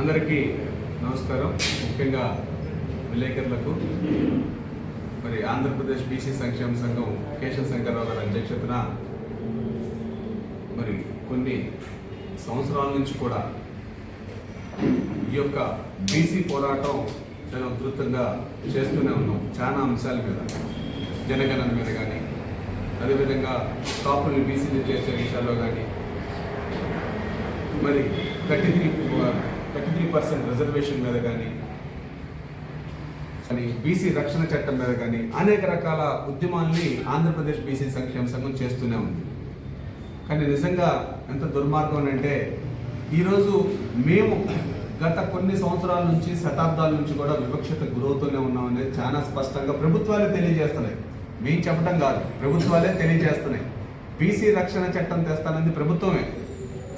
అందరికీ నమస్కారం. ముఖ్యంగా విలేకరులకు మరి ఆంధ్రప్రదేశ్ బీసీ సంక్షేమ సంఘం కేశవ శంకర్రావు గారి అధ్యక్షతన మరి కొన్ని సంవత్సరాల నుంచి కూడా ఈ యొక్క బీసీ పోరాటం చాలా ఉధృతంగా చేస్తూనే ఉన్నాం. చాలా అంశాల మీద జనగణన మీద కానీ అదేవిధంగా కాపుల్ని బీసీని చేసే విషయాల్లో కానీ మరి థర్టీ త్రీ పర్సెంట్ రిజర్వేషన్ మీద కానీ కానీ బీసీ రక్షణ చట్టం మీద కానీ అనేక రకాల ఉద్యమాల్ని ఆంధ్రప్రదేశ్ బీసీ సంక్షేమ సంఘం చేస్తూనే ఉంది. కానీ నిజంగా ఎంత దుర్మార్గం అంటే ఈరోజు మేము గత కొన్ని సంవత్సరాల నుంచి శతాబ్దాల నుంచి కూడా వివక్షత గురవుతూనే ఉన్నాం అనేది చాలా స్పష్టంగా ప్రభుత్వాలే తెలియజేస్తున్నాయి. మేము చెప్పడం కాదు ప్రభుత్వాలే తెలియజేస్తున్నాయి. బీసీ రక్షణ చట్టం తెస్తానంది ప్రభుత్వమే.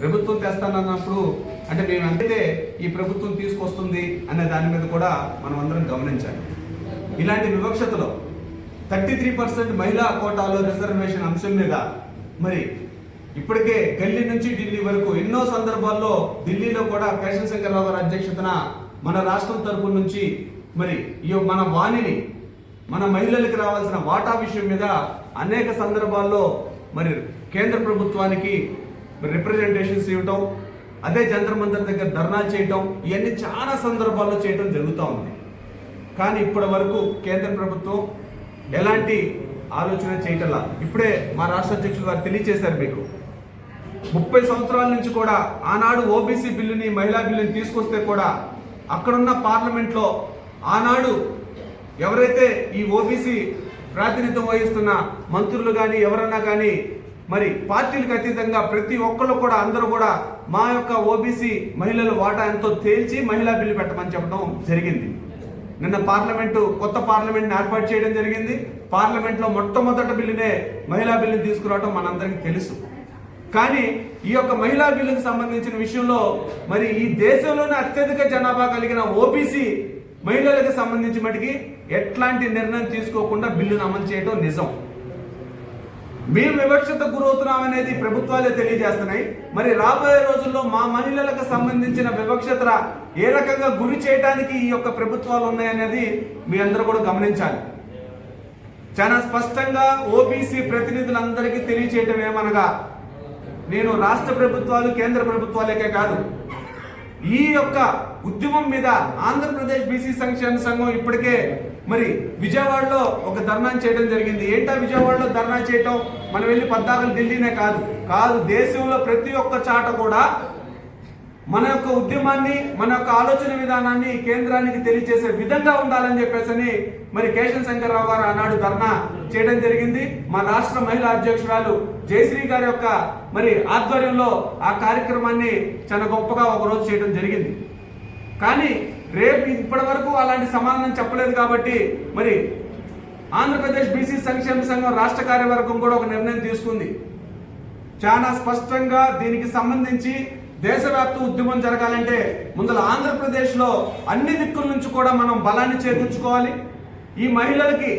ప్రభుత్వం తెస్తానన్నప్పుడు అంటే మేము అంటే ఈ ప్రభుత్వం తీసుకొస్తుంది అనే దాని మీద కూడా మనం అందరం గమనించాలి. ఇలాంటి వివక్షతలో థర్టీ త్రీ పర్సెంట్ మహిళా కోటాలో రిజర్వేషన్ అంశం మీద మరి ఇప్పటికే ఢిల్లీ నుంచి ఢిల్లీ వరకు ఎన్నో సందర్భాల్లో ఢిల్లీలో కూడా కేశవ శంకర్రావు గారి అధ్యక్షతన మన రాష్ట్రం తరపు నుంచి మరి ఈ మన వాణిని మన మహిళలకు రావాల్సిన వాటా విషయం మీద అనేక సందర్భాల్లో మరి కేంద్ర ప్రభుత్వానికి రిప్రజెంటేషన్స్ ఇవ్వటం అదే జంతర్ మంతర్ దగ్గర ధర్నాలు చేయటం ఇవన్నీ చాలా సందర్భాల్లో చేయటం జరుగుతూ ఉంది. కానీ ఇప్పటి వరకు కేంద్ర ప్రభుత్వం ఎలాంటి ఆలోచన చేయటంలా? ఇప్పుడే మా రాష్ట్ర అధ్యక్షులు గారు తెలియజేశారు మీకు. ముప్పై సంవత్సరాల నుంచి కూడా ఆనాడు ఓబీసీ బిల్లుని మహిళా బిల్లుని తీసుకొస్తే కూడా అక్కడున్న పార్లమెంట్లో ఆనాడు ఎవరైతే ఈ ఓబీసీ ప్రాతినిధ్యం వహిస్తున్న మంత్రులు కానీ ఎవరన్నా కానీ మరి పార్టీలకు అతీతంగా ప్రతి ఒక్కళ్ళు కూడా అందరూ కూడా మా యొక్క ఓబీసీ మహిళల వాటా ఎంతో తేల్చి మహిళా బిల్లు పెట్టమని చెప్పడం జరిగింది. నిన్న పార్లమెంటు కొత్త పార్లమెంట్ని ఏర్పాటు చేయడం జరిగింది. పార్లమెంట్లో మొట్టమొదటి బిల్లునే మహిళా బిల్లుని తీసుకురావడం మనందరికీ తెలుసు. కానీ ఈ యొక్క మహిళా బిల్లుకు సంబంధించిన విషయంలో మరి ఈ దేశంలోనే అత్యధిక జనాభా కలిగిన ఓబీసీ మహిళలకు సంబంధించి మటుకి ఎట్లాంటి నిర్ణయం తీసుకోకుండా బిల్లును అమలు చేయడం నిజం. మేము వివక్షత గురవుతున్నాం అనేది ప్రభుత్వాలే తెలియజేస్తున్నాయి. మరి రాబోయే రోజుల్లో మా మహిళలకు సంబంధించిన వివక్షత ఏ రకంగా గురి చేయడానికి ఈ యొక్క ప్రభుత్వాలు ఉన్నాయనేది మీ అందరూ కూడా గమనించాలి. చాలా స్పష్టంగా ఓబీసీ ప్రతినిధులందరికీ తెలియచేయటం ఏమనగా నేను రాష్ట్ర ప్రభుత్వాలు కేంద్ర ప్రభుత్వాలకే కాదు. ఈ యొక్క ఉద్యమం మీద ఆంధ్రప్రదేశ్ బీసీ సంక్షేమ సంఘం ఇప్పటికే మరి విజయవాడలో ఒక ధర్నా చేయడం జరిగింది. ఏంటా విజయవాడలో ధర్నా చేయటం? మనం వెళ్ళి పద్దాకలు ఢిల్లీనే కాదు. కాదు దేశంలో ప్రతి ఒక్క చాట కూడా మన యొక్క ఉద్యమాన్ని మన యొక్క ఆలోచన విధానాన్ని కేంద్రానికి తెలియజేసే విధంగా ఉండాలని చెప్పేసి మరి కేశవ శంకర్రావు గారు ఆనాడు ధర్నా చేయడం జరిగింది. మా రాష్ట్ర మహిళా అధ్యక్షురాలు జయశ్రీ గారి యొక్క మరి ఆధ్వర్యంలో ఆ కార్యక్రమాన్ని చాలా గొప్పగా ఒకరోజు చేయడం జరిగింది. కానీ రేపు ఇప్పటి వరకు అలాంటి సమాధానం చెప్పలేదు కాబట్టి మరి ఆంధ్రప్రదేశ్ బీసీ సంక్షేమ సంఘం రాష్ట్ర కార్యవర్గం కూడా ఒక నిర్ణయం తీసుకుంది. చాలా స్పష్టంగా దీనికి సంబంధించి దేశవ్యాప్త ఉద్యమం జరగాలంటే ముందల ఆంధ్రప్రదేశ్లో అన్ని దిక్కుల నుంచి కూడా మనం బలాన్ని చేకూర్చుకోవాలి. ఈ మహిళలకి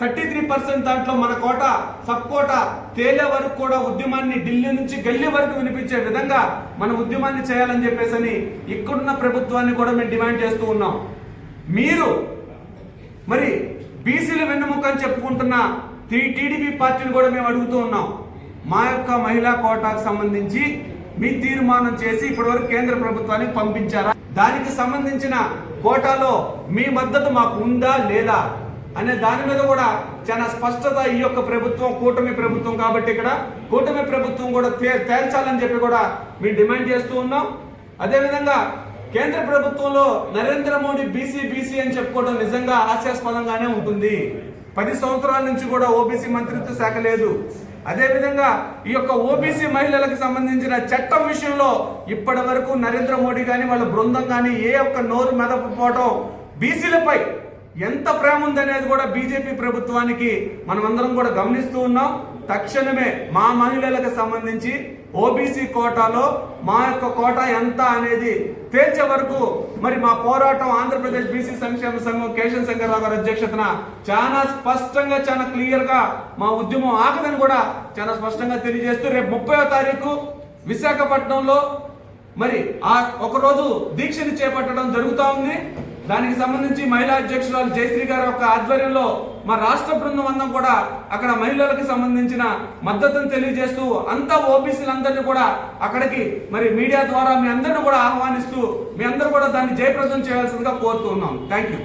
థర్టీ త్రీ పర్సెంట్ దాంట్లో మన కోట సబ్ కోట తేలే వరకు కూడా ఉద్యమాన్ని ఢిల్లీ నుంచి గల్లీ వరకు వినిపించే విధంగా మన ఉద్యమాన్ని చేయాలని చెప్పేసి ఇక్కడున్న ప్రభుత్వాన్ని కూడా మేము డిమాండ్ చేస్తూ ఉన్నాం. మీరు మరి బీసీల వెన్నుముక అని చెప్పుకుంటున్న టీడీపీ పార్టీని కూడా మేము అడుగుతూ ఉన్నాం. మా యొక్క మహిళా కోటాకు సంబంధించి మీ తీర్మానం చేసి ఇప్పటివరకు కేంద్ర ప్రభుత్వానికి పంపించారా? దానికి సంబంధించిన కోటాలో మీ మద్దతు మాకు ఉందా లేదా? అనే దాని మీద కూడా చాలా స్పష్టత ఈ యొక్క ప్రభుత్వం కూటమి ప్రభుత్వం కాబట్టి ఇక్కడ కూటమి ప్రభుత్వం కూడా తే- తేల్చాలని చెప్పి కూడా మేము డిమాండ్ చేస్తూ ఉన్నాం. అదేవిధంగా కేంద్ర ప్రభుత్వంలో నరేంద్ర మోడీ బీసీ బీసీ అని చెప్పుకోవడం నిజంగా హాస్యాస్పదంగానే ఉంటుంది. పది సంవత్సరాల నుంచి కూడా ఓబీసీ మంత్రిత్వ శాఖ లేదు. అదేవిధంగా ఈ యొక్క ఓబీసీ మహిళలకు సంబంధించిన చట్టం విషయంలో ఇప్పటి వరకు నరేంద్ర మోడీ కానీ వాళ్ళ బృందం కానీ ఏ ఒక్క నోరు మెదపకపోవటం బీసీలపై ఎంత ప్రేమ ఉందనేది కూడా బీజేపీ ప్రభుత్వానికి మనమందరం కూడా గమనిస్తూ ఉన్నాం. తక్షణమే మా మహిళలకు సంబంధించి ఓబీసీ కోటాలో మా యొక్క కోటా ఎంత అనేది తేల్చే వరకు మరి మా పోరాటం ఆంధ్రప్రదేశ్ బీసీ సంక్షేమ సంఘం కేశవ శంకర్రావు గారి అధ్యక్షతన చాలా స్పష్టంగా చాలా క్లియర్గా మా ఉద్యమం ఆగదని కూడా చాలా స్పష్టంగా తెలియజేస్తూ రేపు ముప్పై తారీఖు విశాఖపట్నంలో మరి ఆ ఒకరోజు దీక్షని చేపట్టడం జరుగుతూ ఉంది. దానికి సంబంధించి మహిళా అధ్యక్షురాలు జయశ్రీ గారి యొక్క ఆధ్వర్యంలో మా రాష్ట్ర బృందం అందం కూడా అక్కడ మహిళలకు సంబంధించిన మద్దతును తెలియజేస్తూ అంతా ఓబీసీలందరినీ కూడా అక్కడికి మరి మీడియా ద్వారా మీ అందరిని కూడా ఆహ్వానిస్తూ మీ అందరూ కూడా దాన్ని జయప్రదం చేయాల్సిందిగా కోరుతూ ఉన్నాం. Thank you